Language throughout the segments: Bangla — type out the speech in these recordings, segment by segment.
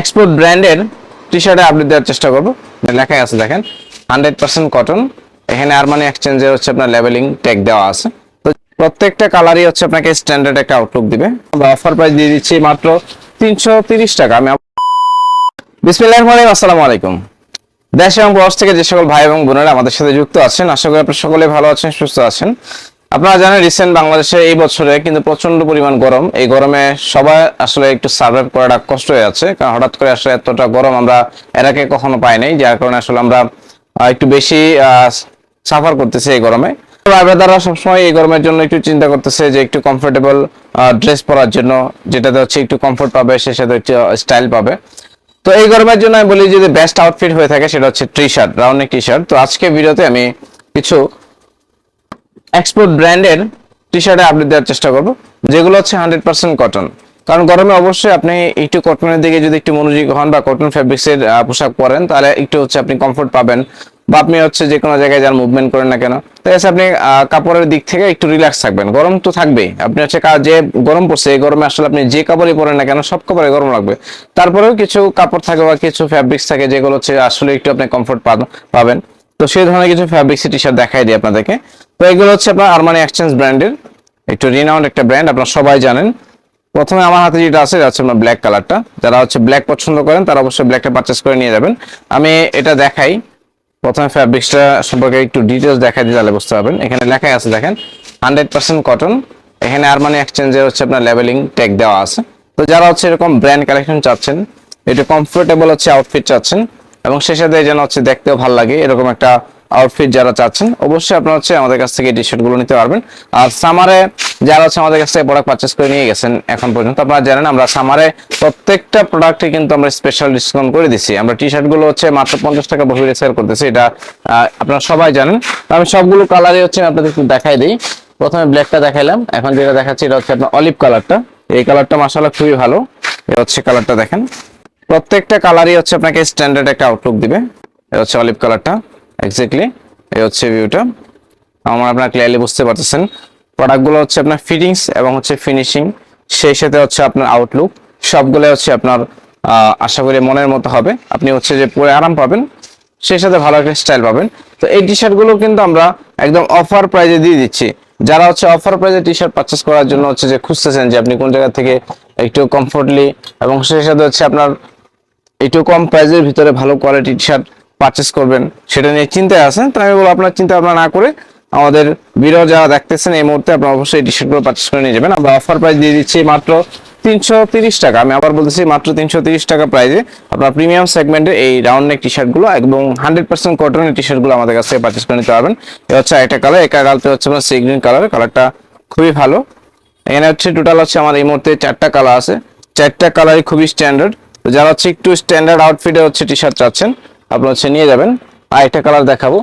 এক্সপোর্ট ব্র্যান্ডের টি শার্টে আপডেট দেওয়ার চেষ্টা করব। লেখাই আছে দেখেন হান্ড্রেড পার্সেন্ট কটন এখানে আরমানি এক্সচেঞ্জের হচ্ছে আপনার লেভেলিং ট্যাগ দেওয়া আছে। তো প্রত্যেকটা কালারই হচ্ছে আপনাকে স্ট্যান্ডার্ড একটা আউটলুক দিবে। আমরা অফার প্রাইস দিয়ে দিচ্ছি মাত্র তিনশো তিরিশ টাকা। আমি বিসমিল্লাহ রহমান আসসালামু আলাইকুম। দেশ এবং প্রবাস থেকে যে সকল ভাই এবং বোনেরা আমাদের সাথে যুক্ত আছেন, আশা করি আপনারা সকলে ভালো আছেন, সুস্থ আছেন। আপনারা জানেন রিসেন্ট বাংলাদেশে এই বছরে কিন্তু প্রচণ্ড পরিমাণ গরম। এই গরমে সবাই আসলে একটু সার্ভাইভ করাটা কষ্ট হয়ে যাচ্ছে, কারণ হঠাৎ করে আসলে এতটা গরম আমরা এর আগে কখনো পাই নাই যার কারণে আসলে আমরা একটু বেশি সাফার করতেছি এই গরমে। তারা সবসময় এই গরমের জন্য একটু চিন্তা করতেছে যে একটু কমফোর্টেবল ড্রেস পরার জন্য, যেটাতে হচ্ছে একটু কমফোর্ট পাবে, সে সাথে একটু স্টাইল পাবে। তো এই গরমের জন্য আমি বলি যদি বেস্ট আউটফিট হয়ে থাকে সেটা হচ্ছে T shirt round T shirt তো আজকে ভিডিওতে আমি কিছু এক্সপোর্ট ব্র্যান্ডের টি শার্টে আপডেট দেওয়ার চেষ্টা করব, যেগুলো হচ্ছে হান্ড্রেড পার্সেন্ট কটন কারণ গরমে অবশ্যই আপনি একটু কটনের দিকে যদি একটু মনোযোগী হন বা কটন ফ্যাব্রিক্সের পোশাক পরেন, তাহলে একটু হচ্ছে আপনি কমফোর্ট পাবেন। বা আপনি হচ্ছে যে কোনো জায়গায় যার মুভমেন্ট করেন না কেন তাই হচ্ছে আপনি কাপড়ের দিক থেকে একটু রিল্যাক্স থাকবেন। গরম তো থাকবেই। আপনি হচ্ছে যে গরম পড়ছে, এই গরমে আসলে আপনি যে কাপড়ই পরেন না কেন, সব কাপড়ে গরম লাগবে। তারপরেও কিছু কাপড় থাকে বা কিছু ফ্যাব্রিক্স থাকে যেগুলো হচ্ছে আসলে একটু আপনি কমফোর্ট পাবেন। তো সেই ধরনের কিছু ফ্যাব্রিক্স টি শার্ট দেখাই দিই আপনাদেরকে। তো এগুলো হচ্ছে আপনার আরমানি এক্সচেঞ্জ ব্র্যান্ডের একটু রিনাউন্ড একটা ব্র্যান্ড আপনারা সবাই জানেন। প্রথমে আমার হাতে যেটা আছে হচ্ছে আপনার ব্ল্যাক কালারটা যারা হচ্ছে ব্ল্যাক পছন্দ করেন, তারা অবশ্যই ব্ল্যাকটা পারচেস করে নিয়ে যাবেন। আমি এটা দেখাই। প্রথমে ফ্যাব্রিক্সটা সম্পর্কে একটু ডিটেলস দেখাই দিই, তাহলে বুঝতে পারবেন। এখানে লেখাই আছে, দেখেন হান্ড্রেড পার্সেন্ট কটন এখানে আরমানি এক্সচেঞ্জের হচ্ছে আপনার লেভেলিং ট্যাগ দেওয়া আছে। তো যারা হচ্ছে এরকম ব্র্যান্ড কালেকশন চাচ্ছেন, একটু কমফোর্টেবল হচ্ছে আউটফিট চাচ্ছেন, এবং সে সাথে যেন হচ্ছে দেখতেও ভালো লাগে, এরকম একটা আউটফিট যারা চাচ্ছেন, অবশ্যই আপনারা হচ্ছে আমাদের কাছ থেকে টি শার্টগুলো নিতে পারবেন। আর সামারে যারা হচ্ছে আমাদের কাছ থেকে প্রোডাক্ট পারচেস করে নিয়ে গেছেন, এখন পর্যন্ত আপনারা জানেন আমরা সামারে প্রত্যেকটা প্রোডাক্টে কিন্তু আমরা স্পেশাল ডিসকাউন্ট করে দিচ্ছি আমরা টি শার্টগুলো হচ্ছে মাত্র পঞ্চাশ টাকা বহিরে সেল করতেছি, এটা আপনারা সবাই জানেন। আমি সবগুলো কালারই হচ্ছে আপনাদের একটু দেখাই দিই। প্রথমে ব্ল্যাকটা দেখাইলাম, এখন যেটা দেখাচ্ছি এটা হচ্ছে আপনার অলিভ কালারটা এই কালারটা মাসাল্লাহ খুবই ভালো, এই হচ্ছে কালারটা দেখেন। প্রত্যেকটা কালারই হচ্ছে আপনাকে স্ট্যান্ডার্ড একটা আউটলুক দিবে, এই হচ্ছে অলিভ কালারটা এক্স্যাক্টলি এই হচ্ছে ভিউটা আমার আপনারা ক্লিয়ারলি বুঝতে পারতেছেন। প্রোডাক্টগুলো হচ্ছে আপনার ফিটিংস এবং হচ্ছে ফিনিশিং সেই সাথে হচ্ছে আপনার আউটলুক সবগুলো হচ্ছে আপনার আশা করি মনের মতো হবে। আপনি হচ্ছে যে পরে আরাম পাবেন। সেই সাথে ভালো একটা স্টাইল পাবেন। তো এই টি শার্টগুলো কিন্তু আমরা একদম অফার প্রাইজে দিয়ে দিচ্ছি। যারা হচ্ছে অফার প্রাইজে টি শার্ট পারচেস করার জন্য হচ্ছে যে খুঁজতেছেন যে আপনি কোন জায়গা থেকে একটু কমফোর্টলি এবং সেই সাথে হচ্ছে আপনার একটু কম প্রাইজের ভিতরে ভালো কোয়ালিটি টি শার্ট পারচেস করবেন, সেটা নিয়ে চিন্তায় আছেন তাই আমি বলব আপনার চিন্তা ভাবনা না করে আমাদের ভিডিও যারা দেখতেছেন এই মুহূর্তে আপনারা অবশ্যই টি শার্টগুলো পারচেস করে নিয়ে যাবেন। আমরা অফার প্রাইস দিয়ে দিচ্ছি মাত্র তিনশো তিরিশ টাকা। আমি আবার বলতেছি মাত্র তিনশো তিরিশ টাকা প্রাইসে আপনার প্রিমিয়াম সেগমেন্টের এই রাউন্ড নেক টি শার্টগুলো এবং হান্ড্রেড পার্সেন্ট কটনের টি শার্টগুলো আমাদের কাছ পারচেস করে নিতে পারবেন। এটা হচ্ছে একটা কালার এই কালারটা হচ্ছে আপনার সি গ্রিন কালার কালারটা খুবই ভালো। এখানে হচ্ছে টোটাল হচ্ছে আমার এই মুহূর্তে চারটা কালার আছে। চারটা কালারই খুবই স্ট্যান্ডার্ড যারা হচ্ছে একটু স্ট্যান্ডার্ড আউটফিটে হচ্ছে টি শার্ট চাচ্ছেন আপনারা হচ্ছে নিয়ে যাবেন। আর একটা কালার দেখাবো।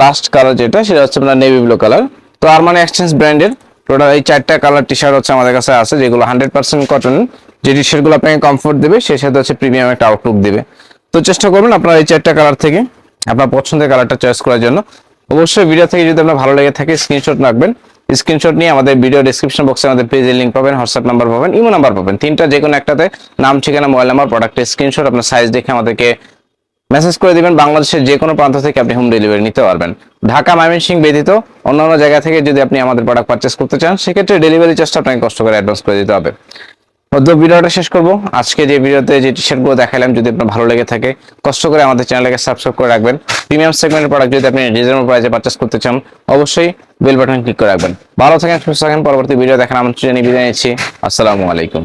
লাস্ট কালার যেটা, সেটা হচ্ছে আপনার নেভি ব্লু কালার তো আর মানে এক্সচেঞ্জ ব্র্যান্ডের টোটাল এই চারটা কালার টি শার্ট হচ্ছে আমাদের কাছে আছে, যেগুলো হান্ড্রেড পার্সেন্ট কটন যে টি শার্টগুলো আপনাকে কমফোর্ট দেবে সেই সাথে হচ্ছে প্রিমিয়াম একটা আউটলুক দেবে। তো চেষ্টা করবেন আপনার এই চারটা কালার থেকে আপনার পছন্দের কালারটা চয়েস করার জন্য। অবশ্যই ভিডিও থেকে যদি আপনার ভালো লেগে থাকে স্ক্রিনশট রাখবেন। স্ক্রিনশট নিয়ে আমাদের ভিডিও ডেসক্রিপশন বক্সে আমাদের পেজের লিঙ্ক পাবেন হোয়াটসঅ্যাপ নাম্বার পাবেন ইমো নাম্বার পাবেন। তিনটা যে কোনো একটাতে, নাম, ঠিকানা মোবাইল নাম্বার প্রোডাক্টের স্ক্রিনশট আপনার সাইজ দেখে আমাদেরকে মেসেজ করে দিবেন, বাংলাদেশের যে কোনো প্রান্ত থেকে আপনি হোম ডেলিভারি নিতে পারবেন। ঢাকা ময়মনসিংহ ব্যতীত অন্যান্য জায়গা থেকে যদি আপনি আমাদের প্রোডাক্ট পারচেস করতে চান, সেক্ষেত্রে ডেলিভারি চার্জটা আপনাকে কষ্ট করে অ্যাডভান্স করে দিতে হবে। মধ্য ভিডিওটা শেষ করব। আজকে যে ভিডিওতে যে টি শার্টগুলো দেখালাম যদি আপনার ভালো লেগে থাকে, কষ্ট করে আমাদের চ্যানেলকে সাবস্ক্রাইব করে রাখবেন। প্রিমিয়াম সেগমেন্টের প্রোডাক্ট যদি আপনি রিজনেবল প্রাইসে পারচেস করতে চান, অবশ্যই বেল বাটন ক্লিক করে রাখবেন। ভালো থাকেন, সুস্থ থাকেন, পরবর্তী ভিডিও দেখার আমন্ত্রণ জানিয়ে বিদায় নিচ্ছি। আসসালামু আলাইকুম।